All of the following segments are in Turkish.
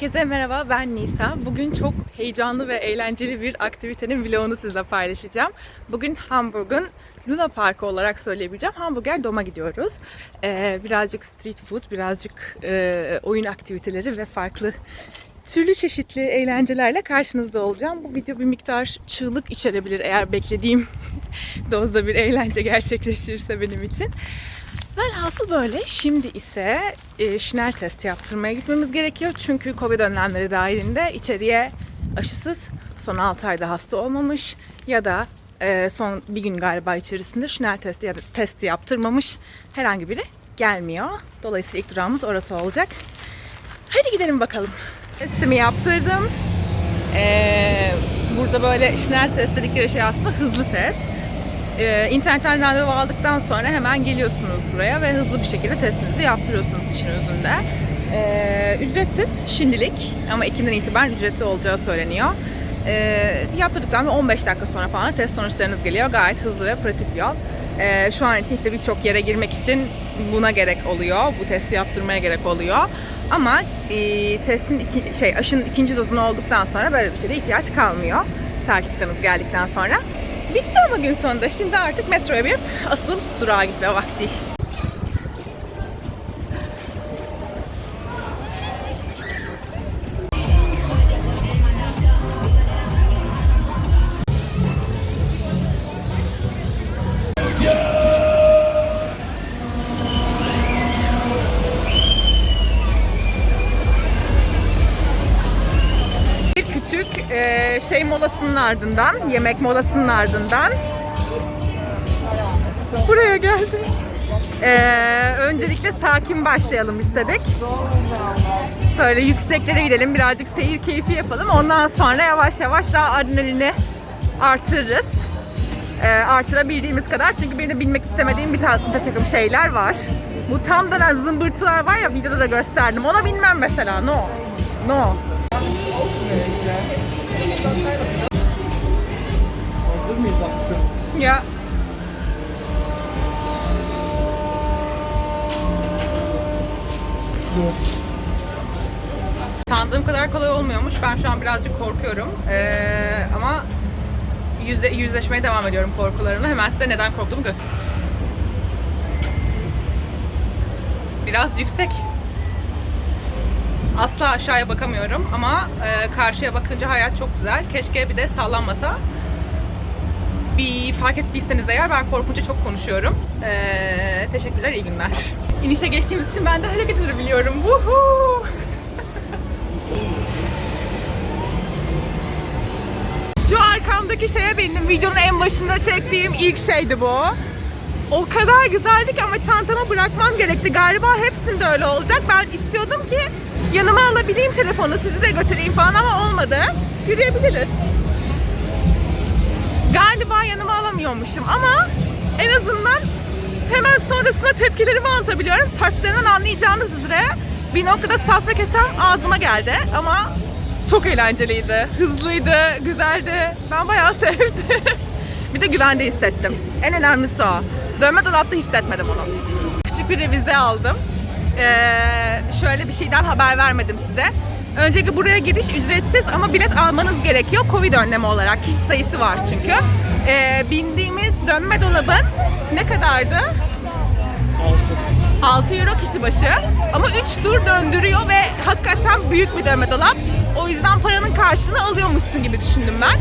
Herkese merhaba ben Nisa. Bugün çok heyecanlı ve eğlenceli bir aktivitenin vlogunu sizle paylaşacağım. Bugün Hamburg'un Luna Parkı olarak söyleyebileceğim. Hamburger Dom'a gidiyoruz. Ee, birazcık street food, birazcık e, oyun aktiviteleri ve farklı türlü çeşitli eğlencelerle karşınızda olacağım. Bu video bir miktar çığlık içerebilir eğer beklediğim dozda bir eğlence gerçekleşirse benim için. Velhasıl böyle. Şimdi ise e, Schnell test yaptırmaya gitmemiz gerekiyor. Çünkü Covid önlemleri dahilinde içeriye aşısız son 6 ayda hasta olmamış ya da e, son bir gün galiba içerisinde Schnell testi ya da testi yaptırmamış herhangi biri gelmiyor. Dolayısıyla ilk durağımız orası olacak. Hadi gidelim bakalım. Testimi yaptırdım. Ee, burada böyle Schnell test dedikleri şey aslında hızlı test. Ee, internetten randevu aldıktan sonra hemen geliyorsunuz buraya ve hızlı bir şekilde testinizi yaptırıyorsunuz işin özünde. Ee, ücretsiz şimdilik ama Ekim'den itibaren ücretli olacağı söyleniyor. Ee, yaptırdıktan bir 15 dakika sonra falan test sonuçlarınız geliyor. Gayet hızlı ve pratik bir yol. Ee, şu an için işte birçok yere girmek için buna gerek oluyor. Bu testi yaptırmaya gerek oluyor. Ama e, testin iki, şey aşının ikinci dozunu olduktan sonra böyle bir şeye ihtiyaç kalmıyor. Sertifikanız geldikten sonra. Bitti ama gün sonunda. Şimdi artık metroya binip asıl durağa gitme vakti. Bir molasının ardından, yemek molasının ardından buraya geldim. E, öncelikle sakin başlayalım istedik. Böyle yükseklere gidelim, birazcık seyir keyfi yapalım. Ondan sonra yavaş yavaş daha adrenalini artırırız. E, artırabildiğimiz kadar. Çünkü benim bilmek istemediğim bir, ta- bir takım şeyler var. Bu tam da zımbırtılar var ya videoda da gösterdim. Ona binmem mesela. No. No. Hazır mıyız aksiyon? Ya. Sandığım kadar kolay olmuyormuş. Ben şu an birazcık korkuyorum. Ee, ama yüze, yüzleşmeye devam ediyorum korkularımla. Hemen size neden korktuğumu göstereyim. Biraz yüksek. Asla aşağıya bakamıyorum ama e, karşıya bakınca hayat çok güzel. Keşke bir de sallanmasa. Bir fark ettiyseniz eğer ben korkunca çok konuşuyorum. Ee, teşekkürler, iyi günler. İnişe geçtiğimiz için ben de hareket edebiliyorum. Woohoo! Şu arkamdaki şeye bindim. Videonun en başında çektiğim ilk şeydi bu. O kadar güzeldi ki ama çantamı bırakmam gerekti. Galiba hepsinde öyle olacak. Ben istiyordum ki yanıma alabileyim telefonu, sizi de götüreyim falan ama olmadı. Yürüyebiliriz. Galiba yanıma alamıyormuşum ama en azından hemen sonrasında tepkilerimi anlatabiliyorum. Saçlarından anlayacağınız üzere bir noktada safra kesem ağzıma geldi ama çok eğlenceliydi, hızlıydı, güzeldi. Ben bayağı sevdim. bir de güvende hissettim. En önemlisi o. Dönme dolapta hissetmedim onu. Küçük bir revize aldım. Ee, şöyle bir şeyden haber vermedim size. Öncelikle buraya giriş ücretsiz ama bilet almanız gerekiyor. Covid önlemi olarak. Kişi sayısı var çünkü. Ee, bindiğimiz dönme dolabın ne kadardı? 6 euro kişi başı. Ama 3 tur döndürüyor ve hakikaten büyük bir dönme dolap. O yüzden paranın karşılığını alıyormuşsun gibi düşündüm ben.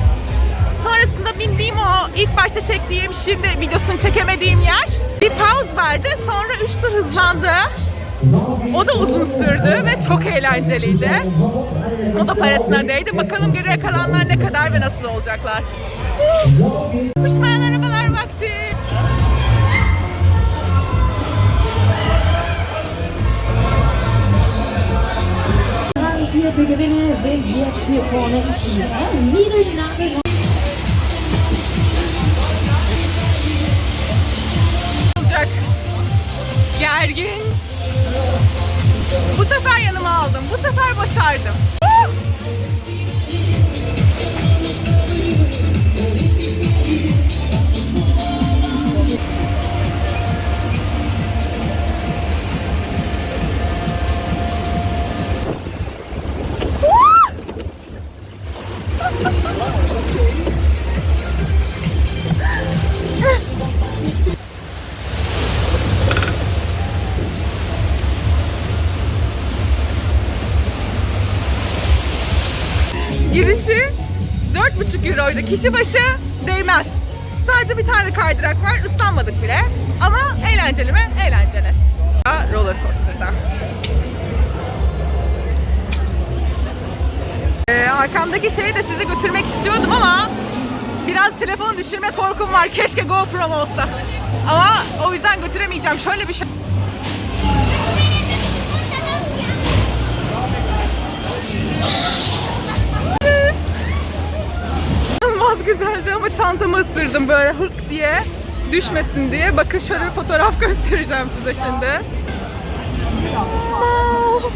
Sonrasında bindiğim o ilk başta çektiğim şimdi videosunu çekemediğim yer bir pause verdi. Sonra 3 tur hızlandı. O da uzun sürdü ve çok eğlenceliydi. O da parasına değdi. Bakalım geriye kalanlar ne kadar ve nasıl olacaklar. Uçmayan arabalar vakti. Garantierte Gewinne sind jetzt hier vorne im Spiel. 4,5 euroydu. Kişi başı değmez. Sadece bir tane kaydırak var. Islanmadık bile. Ama eğlenceli mi? Eğlenceli. Roller coaster'da. Ee, arkamdaki şeyi de size götürmek istiyordum ama biraz telefon düşürme korkum var. Keşke GoPro'm olsa. Ama o yüzden götüremeyeceğim. Şöyle bir şey. Güzeldi ama çantamı ısırdım böyle hık diye düşmesin diye. Bakın şöyle bir fotoğraf göstereceğim size şimdi. Wow!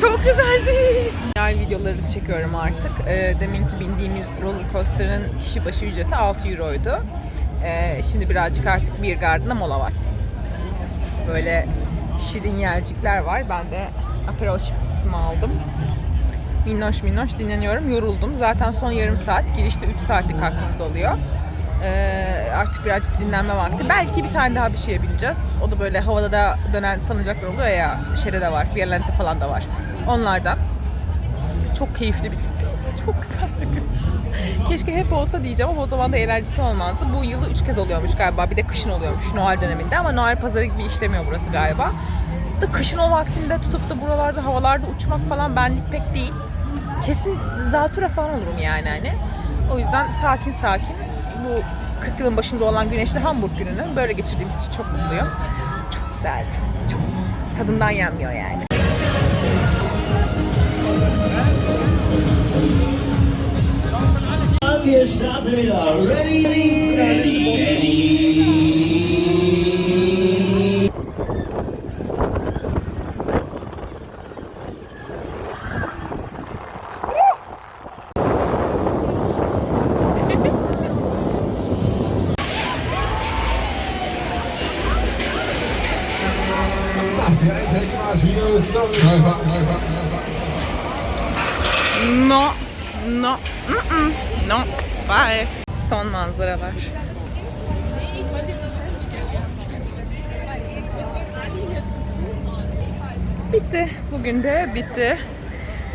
Çok güzeldi. Final videoları çekiyorum artık. Ee, deminki bindiğimiz roller coaster'ın kişi başı ücreti 6 euroydu. Ee, şimdi birazcık artık bir gardına mola var. Böyle şirin yercikler var. Ben de Aperol Spritz aldım. Minnoş minnoş dinleniyorum. Yoruldum. Zaten son yarım saat. Girişte 3 saatlik hakkımız oluyor. Ee, artık birazcık dinlenme vakti. Belki bir tane daha bir şeye bineceğiz. O da böyle havada da dönen salıncaklar oluyor ya. Şerede var. Violente falan da var. Onlardan. Çok keyifli bir. Çok güzel bir gün. Keşke hep olsa diyeceğim ama o zaman da eğlencesi olmazdı. Bu yılı 3 kez oluyormuş galiba. Bir de kışın oluyormuş Noel döneminde ama Noel pazarı gibi işlemiyor burası galiba. Da kışın o vaktinde tutup da buralarda havalarda uçmak falan benlik pek değil. Kesin zatüre falan olurum yani hani. O yüzden sakin sakin bu 40 yılın başında olan güneşli Hamburg gününü böyle geçirdiğimiz için çok mutluyum. Çok güzeldi. Çok tadından yenmiyor yani. Ja, No, no, mm-mm, no. Bye. Son manzaralar. Bitti. Bugün de bitti.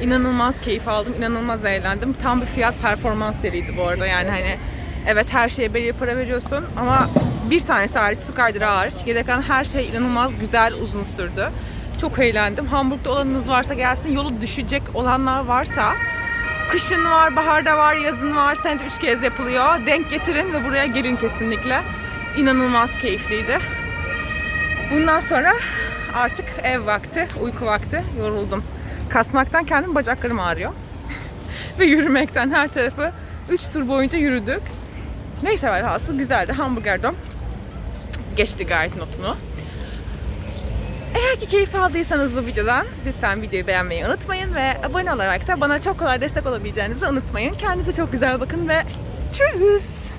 İnanılmaz keyif aldım, inanılmaz eğlendim. Tam bir fiyat performans seriydi bu arada. Yani hani evet her şeye belli para veriyorsun ama bir tanesi hariç, su kaydırağı hariç. Geri kalan her şey inanılmaz güzel, uzun sürdü. Çok eğlendim. Hamburg'da olanınız varsa gelsin. Yolu düşecek olanlar varsa Kışın var, baharda var, yazın var. Senede üç kez yapılıyor. Denk getirin ve buraya gelin kesinlikle. İnanılmaz keyifliydi. Bundan sonra artık ev vakti, uyku vakti. Yoruldum. Kasmaktan kendim bacaklarım ağrıyor. ve yürümekten her tarafı 3 tur boyunca yürüdük. Neyse velhasıl güzeldi. Hamburger dom. Geçti gayet notunu. Eğer ki keyif aldıysanız bu videodan lütfen videoyu beğenmeyi unutmayın ve abone olarak da bana çok kolay destek olabileceğinizi unutmayın. Kendinize çok güzel bakın ve tschüss.